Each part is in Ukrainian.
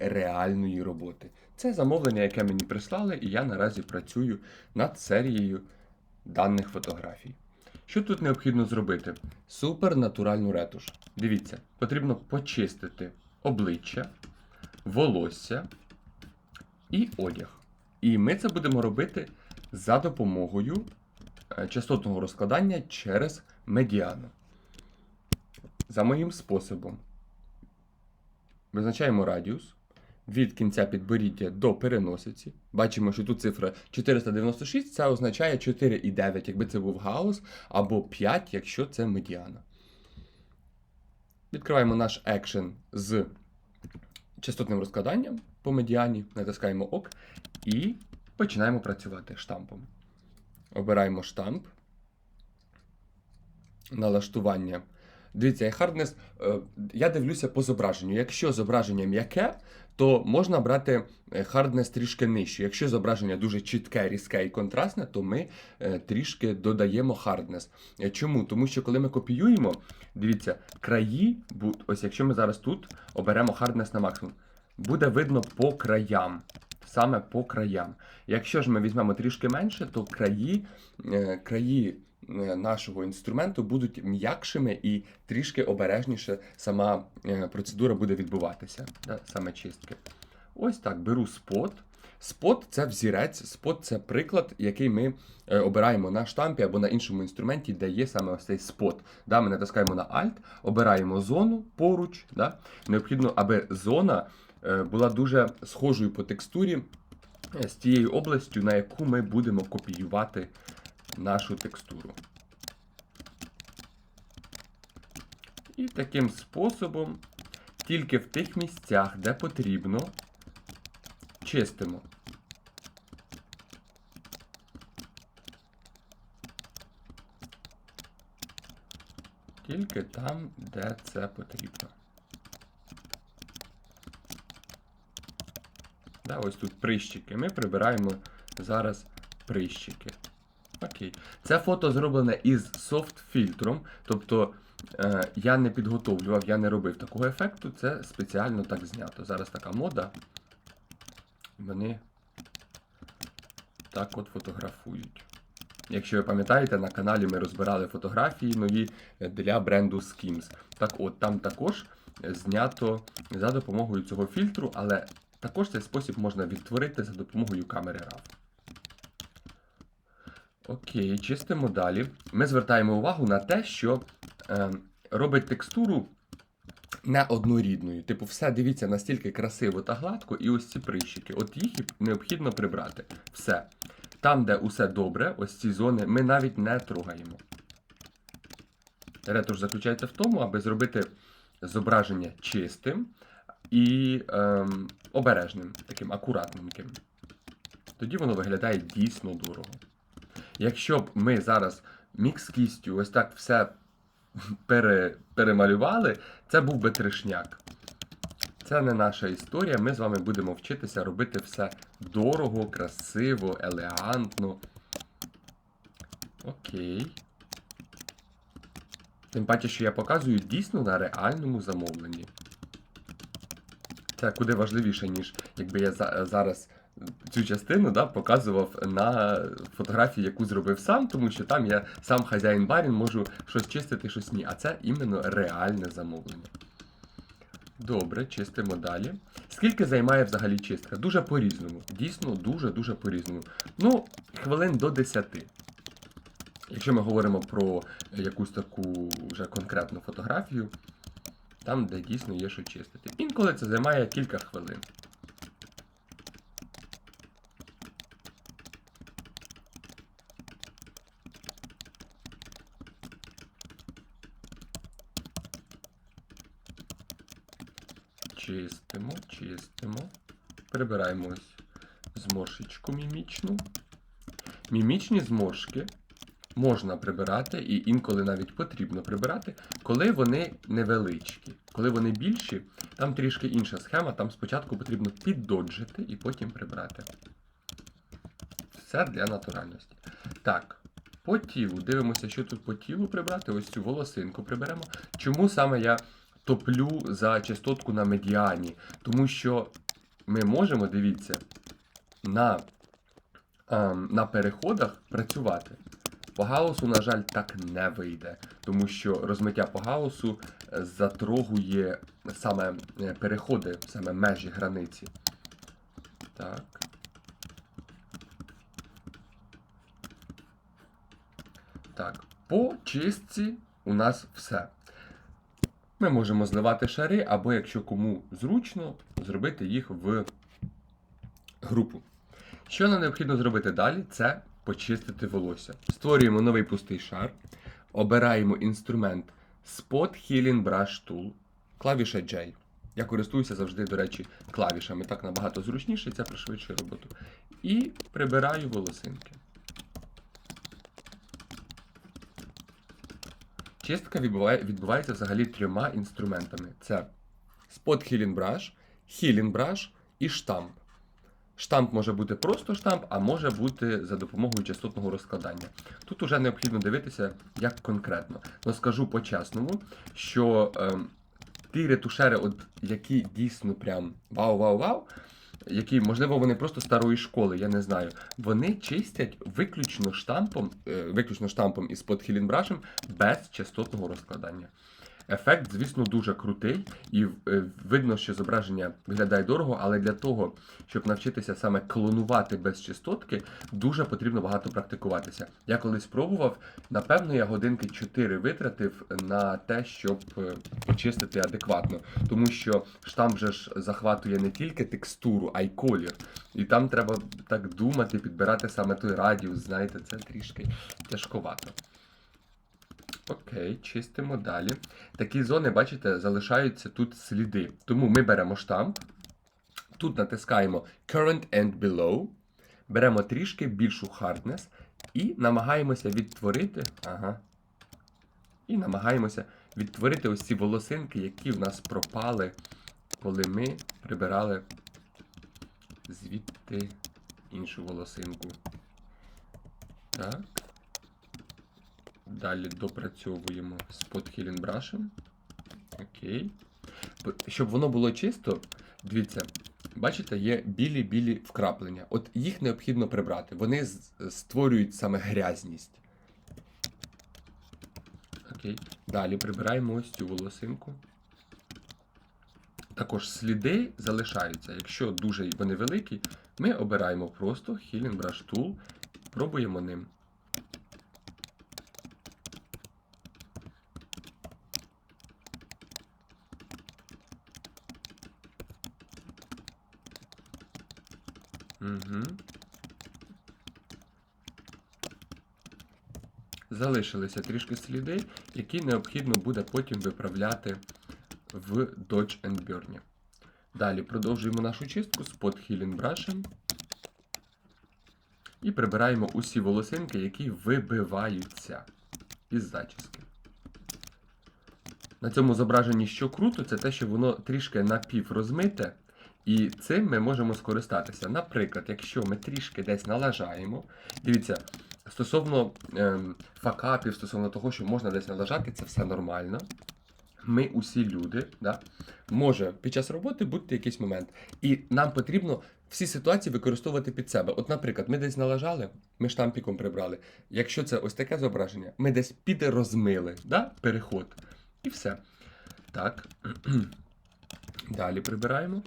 реальної роботи. Це замовлення, яке мені прислали, і я наразі працюю над серією даних фотографій. Що тут необхідно зробити? Супернатуральну ретуш. Дивіться, потрібно почистити обличчя, волосся і одяг. І ми це будемо робити за допомогою е, частотного розкладання через медіану. За моїм способом. Визначаємо радіус від кінця підборіддя до переносиці. Бачимо, що тут цифра 496, це означає 4,9, якби це був гаус, або 5, якщо це медіана. Відкриваємо наш екшен з частотним розкладанням по медіані, натискаємо ОК і починаємо працювати штампом. Обираємо штамп. Налаштування. Дивіться, я е, я дивлюся по зображенню. Якщо зображення м'яке, то можна брати е, hardness трішки нижче. Якщо зображення дуже чітке, різке і контрастне, то ми е, трішки додаємо. Е, Чому? Тому що коли ми копіюємо, дивіться, краї, ось якщо ми зараз тут оберемо hardness на максимум, буде видно по краям. Саме по краям. Якщо ж ми візьмемо трішки менше, то краї, е, краї е, нашого інструменту будуть м'якшими і трішки обережніше сама е, процедура буде відбуватися, саме чистки. Ось так, беру спот. Спот це взірець, спот це приклад, який ми е, обираємо на штампі або на іншому інструменті, де є саме ось цей спот. Да, ми натискаємо на Alt, обираємо зону поруч. Да. Необхідно, аби зона е, була дуже схожою по текстурі е, з тією областю, на яку ми будемо копіювати нашу текстуру. І таким способом, тільки в тих місцях, де потрібно, чистимо. Тільки там, де це потрібно. Да, ось тут прищики. Ми прибираємо зараз прищики. Окей. Це фото зроблене із софт-фільтром. Тобто е, я не підготовлював, я не робив такого ефекту. Це спеціально так знято. Зараз така мода. Вони так от фотографують. Якщо ви пам'ятаєте, на каналі ми розбирали фотографії нові е, для бренду Skims. Так от, там також знято за допомогою цього фільтру, але також цей спосіб можна відтворити за допомогою камери RAW. Окей, чистимо далі. Ми звертаємо увагу на те, що е, робить текстуру не однорідною. Типу, все дивіться настільки красиво та гладко, і ось ці прищики. От їх необхідно прибрати. Все. Там, де усе добре, ось ці зони, ми навіть не трогаємо. Ретуш заключається в тому, аби зробити зображення чистим і ем, обережним, таким акуратненьким. Тоді воно виглядає дійсно дорого. Якщо б ми зараз мікс кістю ось так все пере, перемалювали, це був би трешняк. Це не наша історія. Ми з вами будемо вчитися робити все дорого, красиво, елегантно. Окей. Тим паче, що я показую дійсно на реальному замовленні. Це куди важливіше, ніж якби я зараз цю частину да, показував на фотографії, яку зробив сам, тому що там я сам хазяїн барін, можу щось чистити, щось ні. А це іменно реальне замовлення. Добре, чистимо далі. Скільки займає взагалі чистка? Дуже по-різному. Дійсно, дуже-дуже по-різному. Ну, хвилин до 10. Якщо ми говоримо про якусь таку вже конкретну фотографію, там, де дійсно є що чистити. Інколи це займає кілька хвилин. Чистимо. Прибираємо ось зморшечку мімічну. Мімічні зморшки можна прибирати, і інколи навіть потрібно прибирати, коли вони невеличкі. Коли вони більші, там трішки інша схема, там спочатку потрібно піддоджити і потім прибрати. Все для натуральності. Так, по тілу. Дивимося, що тут по тілу прибрати. Ось цю волосинку приберемо. Чому саме я топлю за частотку на медіані, тому що ми можемо, дивіться, на, ем, на переходах працювати. По гаусу, на жаль, так не вийде, тому що розмиття по гаусу е, затрогує саме е, переходи, саме межі границі. Так. Так, по чистці у нас все. Ми можемо зливати шари, або якщо кому зручно, зробити їх в групу. Що нам необхідно зробити далі, це почистити волосся. Створюємо новий пустий шар, обираємо інструмент Spot Healing Brush Tool, клавіша J. Я користуюся завжди, до речі, клавішами. Так набагато зручніше, це пришвидшує роботу. І прибираю волосинки. Чистка відбувається взагалі трьома інструментами: це Spot Healing Brush, Healing Brush і штамп. Штамп може бути просто штамп, а може бути за допомогою частотного розкладання. Тут уже необхідно дивитися, як конкретно. Но скажу по-чесному, що е, ті ретушери, от, які дійсно прям вау-вау-вау, які, можливо, вони просто старої школи, я не знаю. Вони чистять виключно штампом, е, виключно штампом із подхілінбрашем без частотного розкладання. Ефект, звісно, дуже крутий, і е, видно, що зображення виглядає дорого, але для того, щоб навчитися саме клонувати без частотки, дуже потрібно багато практикуватися. Я колись пробував, напевно, я годинки 4 витратив на те, щоб е, почистити адекватно. Тому що штамп же ж захватує не тільки текстуру, а й колір. І там треба так думати, підбирати саме той радіус, знаєте, це трішки тяжковато. Окей, чистимо далі. Такі зони, бачите, залишаються тут сліди. Тому ми беремо штамп. Тут натискаємо Current and Below. Беремо трішки більшу hardness і намагаємося відтворити. Ага. І намагаємося відтворити ось ці волосинки, які в нас пропали, коли ми прибирали звідти іншу волосинку. Так. Далі допрацьовуємо з Healing Brush. Окей. Щоб воно було чисто, дивіться, бачите, є білі-білі вкраплення. От їх необхідно прибрати. Вони створюють саме грязність. Окей. Далі прибираємо ось цю волосинку. Також сліди залишаються. Якщо дуже вони великі, ми обираємо просто Healing Brush Tool, пробуємо ним. Угу. Залишилися трішки сліди, які необхідно буде потім виправляти в Dodge and Burn. Далі продовжуємо нашу чистку з Pot Healing Brush. І прибираємо усі волосинки, які вибиваються із зачіски. На цьому зображенні, що круто, це те, що воно трішки напіврозмите, і цим ми можемо скористатися. Наприклад, якщо ми трішки десь налажаємо, дивіться, стосовно ем, факапів, стосовно того, що можна десь налажати, це все нормально. Ми усі люди, да? може під час роботи бути якийсь момент. І нам потрібно всі ситуації використовувати під себе. От, наприклад, ми десь налажали, ми штампіком прибрали. Якщо це ось таке зображення, ми десь підрозмили, да? переход. І все. Так. Далі прибираємо.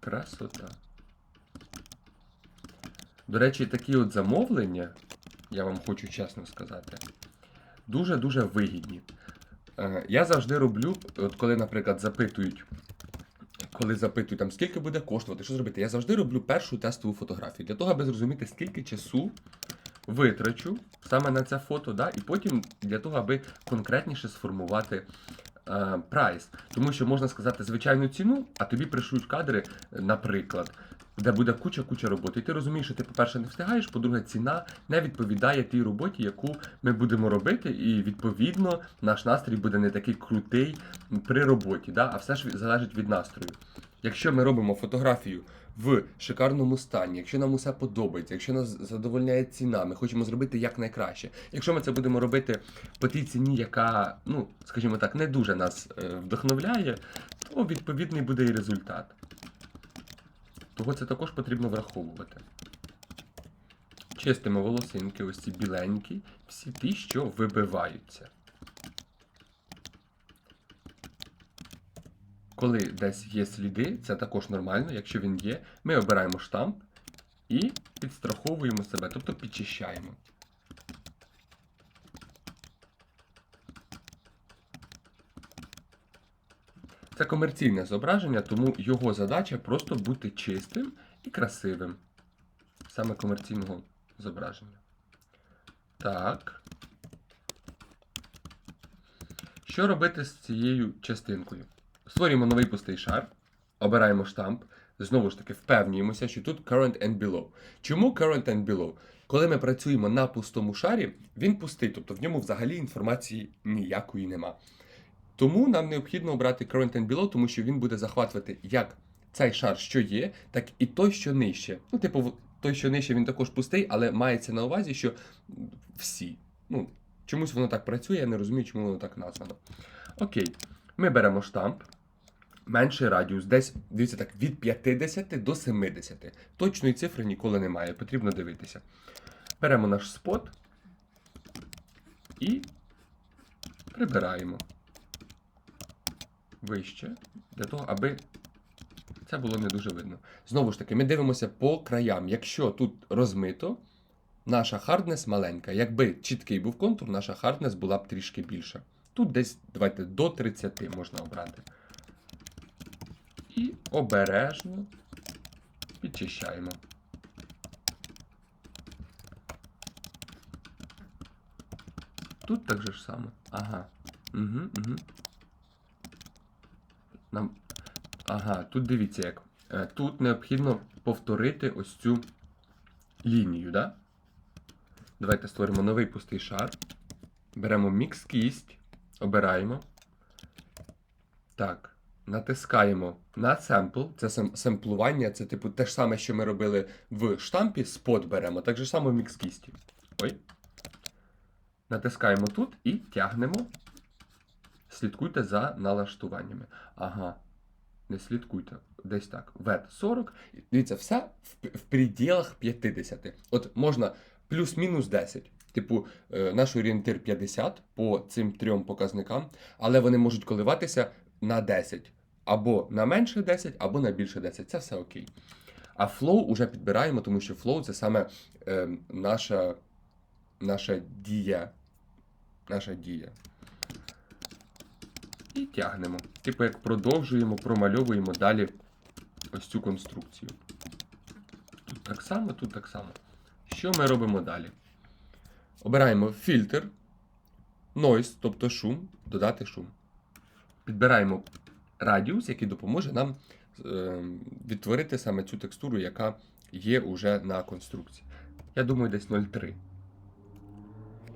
Красота. До речі, такі от замовлення, я вам хочу чесно сказати, дуже-дуже вигідні. Е, Я завжди роблю, от коли, наприклад, запитують, коли запитують, там, скільки буде коштувати, що зробити, я завжди роблю першу тестову фотографію для того, аби зрозуміти, скільки часу витрачу саме на це фото, да, і потім для того, аби конкретніше сформувати е, прайс. Тому що можна сказати звичайну ціну, а тобі пришують кадри, наприклад, де буде куча-куча роботи. І ти розумієш, що ти, по-перше, не встигаєш, по-друге, ціна не відповідає тій роботі, яку ми будемо робити, і відповідно наш настрій буде не такий крутий при роботі, да? а все ж залежить від настрою. Якщо ми робимо фотографію в шикарному стані, якщо нам усе подобається, якщо нас задовольняє ціна, ми хочемо зробити якнайкраще. Якщо ми це будемо робити по тій ціні, яка, ну, скажімо так, не дуже нас е, вдохновляє, то відповідний буде і результат. Того це також потрібно враховувати. Чистимо волосинки, ось ці біленькі, всі ті, що вибиваються. Коли десь є сліди, це також нормально. Якщо він є, ми обираємо штамп і підстраховуємо себе, тобто підчищаємо. Це комерційне зображення, тому його задача просто бути чистим і красивим. Саме комерційного зображення. Так. Що робити з цією частинкою? Створюємо новий пустий шар, обираємо штамп. Знову ж таки, впевнюємося, що тут current and below. Чому current and below? Коли ми працюємо на пустому шарі, він пустий, тобто в ньому взагалі інформації ніякої нема. Тому нам необхідно обрати current and below, тому що він буде захватувати як цей шар, що є, так і той, що нижче. Ну, типу, той, що нижче, він також пустий, але мається на увазі, що всі. Ну, чомусь воно так працює, я не розумію, чому воно так названо. Окей, ми беремо штамп. Менший радіус, десь, дивіться так, від 50 до 70. Точної цифри ніколи немає, потрібно дивитися. Беремо наш спот і прибираємо вище, для того, аби це було не дуже видно. Знову ж таки, ми дивимося по краям. Якщо тут розмито, наша харднес маленька. Якби чіткий був контур, наша харднес була б трішки більша. Тут десь, давайте, до 30 можна обрати. І обережно підчищаємо. Тут так же ж само. Ага. Угу, угу. Нам... Ага, тут дивіться як. Е, Тут необхідно повторити ось цю лінію, да? Давайте створимо новий пустий шар. Беремо мікс кість, обираємо. Так, натискаємо на семпл. Це сем- семплування, це типу те ж саме, що ми робили в штампі, спот беремо, так же само в мікс кісті. Ой. Натискаємо тут і тягнемо. Слідкуйте за налаштуваннями. Ага. Не слідкуйте. Десь так. Вет 40. Дивіться, все в, в пределах 50. От можна плюс-мінус 10. Типу, е, наш орієнтир 50 по цим трьом показникам, але вони можуть коливатися на 10. Або на менше 10, або на більше 10. Це все окей. А flow уже підбираємо, тому що flow це саме е, наша, наша дія. Наша дія. І тягнемо. Типу, як продовжуємо, промальовуємо далі ось цю конструкцію. Тут так само, тут так само. Що ми робимо далі? Обираємо фільтр, noise, тобто шум, додати шум. Підбираємо радіус, який допоможе нам е, відтворити саме цю текстуру, яка є уже на конструкції. Я думаю, десь 0,3.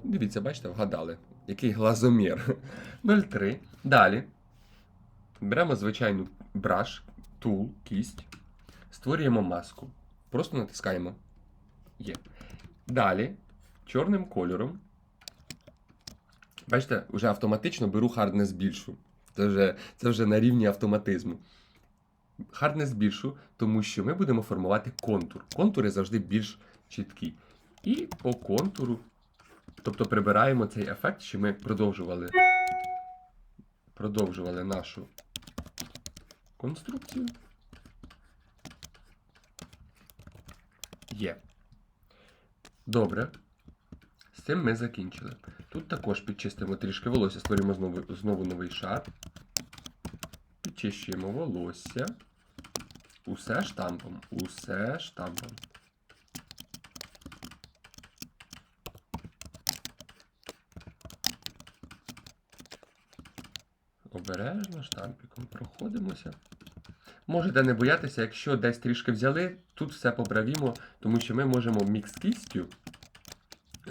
Дивіться, бачите, вгадали. Який глазомір. 0,3. Далі. Беремо звичайну браш, тул, кість. Створюємо маску. Просто натискаємо. Є. Далі, чорним кольором. Бачите, вже автоматично беру харднес більшу. Це вже, це вже на рівні автоматизму. Харднес більшу, тому що ми будемо формувати контур. Контури завжди більш чіткі. І по контуру, тобто прибираємо цей ефект, що ми продовжували, продовжували нашу конструкцію. Є. Добре. З цим ми закінчили. Тут також підчистимо трішки волосся, створюємо знову, знову новий шар. Підчищуємо волосся. Усе штампом. Усе штампом. Обережно штампіком проходимося. Можете не боятися, якщо десь трішки взяли, тут все поправімо, тому що ми можемо мікс кістю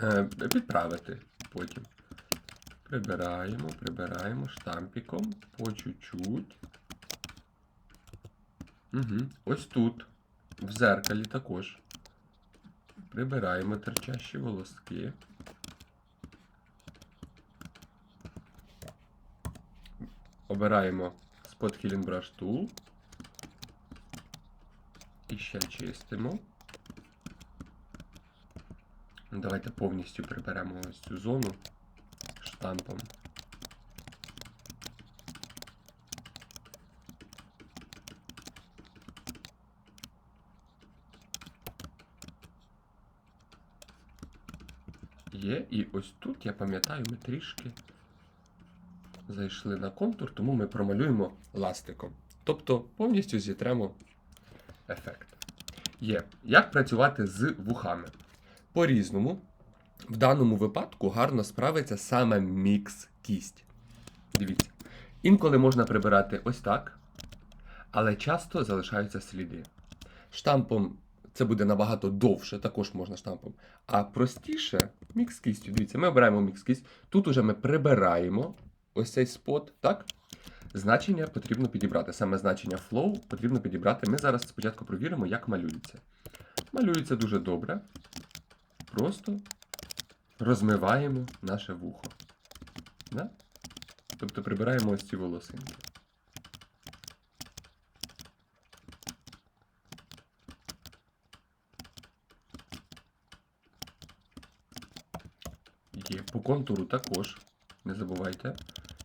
е, підправити потім. Прибираємо, прибираємо штампіком по чуть-чуть. Угу. Ось тут, в зеркалі також. Прибираємо терчащі волоски. Обираємо Spot Healing Brush Tool. І ще чистимо. Давайте повністю приберемо ось цю зону штампом. Є, і ось тут, я пам'ятаю, ми трішки зайшли на контур, тому ми промалюємо ластиком. Тобто повністю зітремо ефект. Є. Як працювати з вухами? По-різному. В даному випадку гарно справиться саме мікс кість. Дивіться. Інколи можна прибирати ось так, але часто залишаються сліди. Штампом це буде набагато довше, також можна штампом. А простіше мікс кістю. Дивіться, ми обираємо мікс кість. Тут уже ми прибираємо ось цей спот, так? Значення потрібно підібрати. Саме значення flow потрібно підібрати. Ми зараз спочатку провіримо, як малюється. Малюється дуже добре. Просто розмиваємо наше вухо. Да? Тобто прибираємо ось ці волосинки. Є. По контуру також. Не забувайте.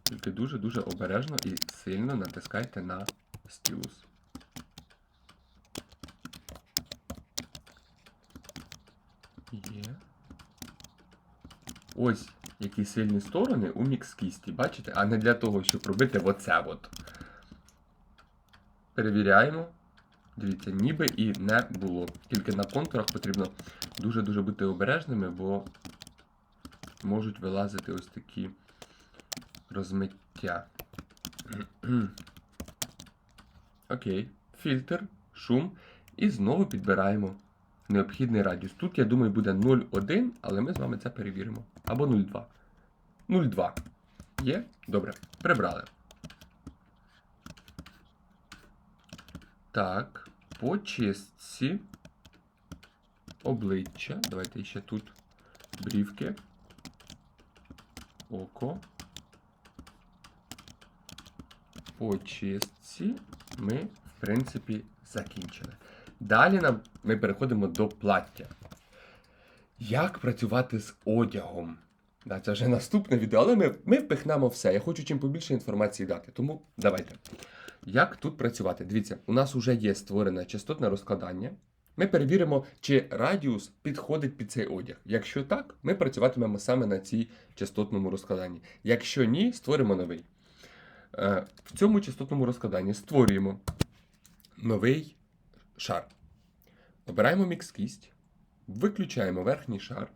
Тільки дуже-дуже обережно і сильно натискайте на стілус. Є. Ось які сильні сторони у мікс-кісті, бачите? А не для того, щоб робити оце от. Перевіряємо. Дивіться, ніби і не було. Тільки на контурах потрібно дуже-дуже бути обережними, бо можуть вилазити ось такі розмиття. Окей. Фільтр, шум. І знову підбираємо необхідний радіус. Тут, я думаю, буде 0,1, але ми з вами це перевіримо. Або 0,2. 0,2. Є? Добре. Прибрали. Так. По чистці. Обличчя. Давайте ще тут брівки. Око. По чистці ми, в принципі, закінчили. Далі нам ми переходимо до плаття. Як працювати з одягом? Да, це вже наступне відео, але ми, ми впихнемо все. Я хочу чим побільше інформації дати. Тому давайте. Як тут працювати? Дивіться, у нас вже є створене частотне розкладання. Ми перевіримо, чи радіус підходить під цей одяг. Якщо так, ми працюватимемо саме на цій частотному розкладанні. Якщо ні, створимо новий. Е, В цьому частотному розкладанні створюємо новий шар. Обираємо мікс кість, виключаємо верхній шар.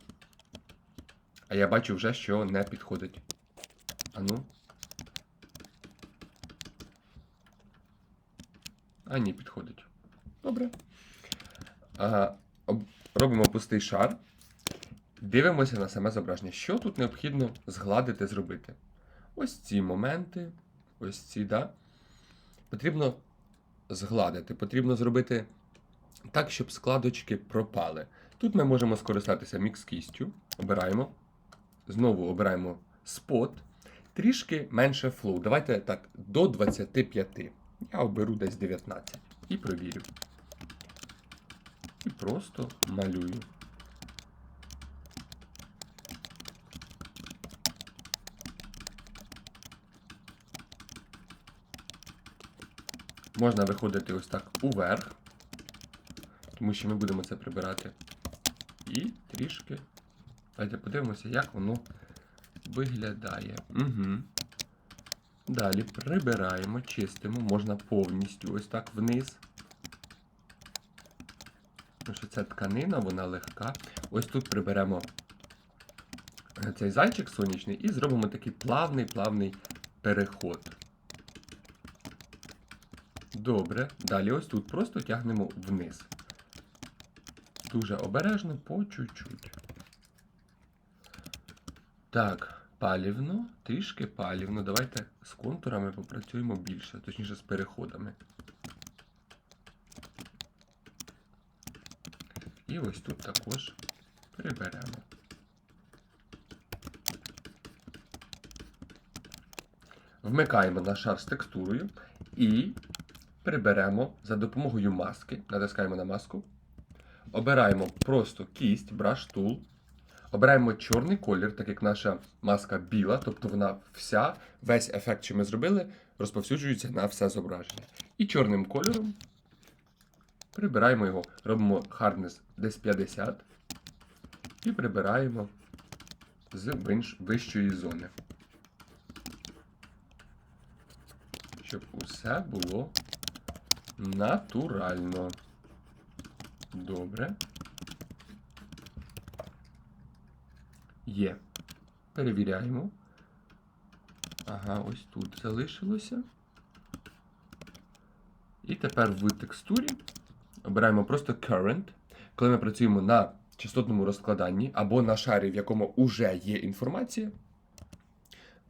А я бачу вже, що не підходить. Ану. А ні, підходить. Добре. А, об- робимо пустий шар. Дивимося на саме зображення. Що тут необхідно згладити, зробити? Ось ці моменти, ось ці, да? Потрібно згладити. Потрібно зробити так, щоб складочки пропали. Тут ми можемо скористатися мікс-кістю. Обираємо. Знову обираємо спот. Трішки менше флоу. Давайте так, до 25. Я оберу десь 19. І провірю. І просто малюю. Можна виходити ось так уверх, тому що ми будемо це прибирати. І трішки. Давайте подивимося, як воно виглядає. Угу. Далі прибираємо, чистимо, можна повністю ось так вниз. Тому що це тканина, вона легка. Ось тут приберемо цей зайчик сонячний і зробимо такий плавний плавний переход. Добре. Далі ось тут просто тягнемо вниз. Дуже обережно по чуть-чуть. Так, палівно, трішки палівно. Давайте з контурами попрацюємо більше, точніше з переходами. І ось тут також приберемо. Вмикаємо на шар з текстурою і приберемо за допомогою маски. Натискаємо на маску. Обираємо просто кість, brush tool. Обираємо чорний колір, так як наша маска біла, тобто вона вся, весь ефект, що ми зробили, розповсюджується на все зображення. І чорним кольором прибираємо його, робимо hardness десь 50 і прибираємо з вищої зони. Щоб усе було натурально. Добре. Є. Перевіряємо. Ага, ось тут залишилося. І тепер в текстурі обираємо просто current. Коли ми працюємо на частотному розкладанні або на шарі, в якому вже є інформація,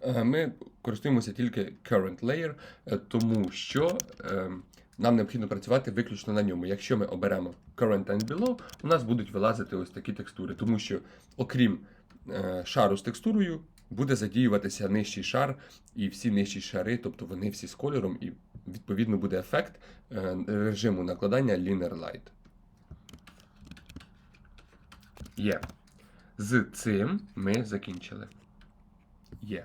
е, ми користуємося тільки current layer, е, тому що е, нам необхідно працювати виключно на ньому. Якщо ми оберемо current and below, у нас будуть вилазити ось такі текстури, тому що окрім е, шару з текстурою, буде задіюватися нижчий шар і всі нижчі шари, тобто вони всі з кольором, і відповідно буде ефект е, режиму накладання Linear Light. Є. З цим ми закінчили. Є.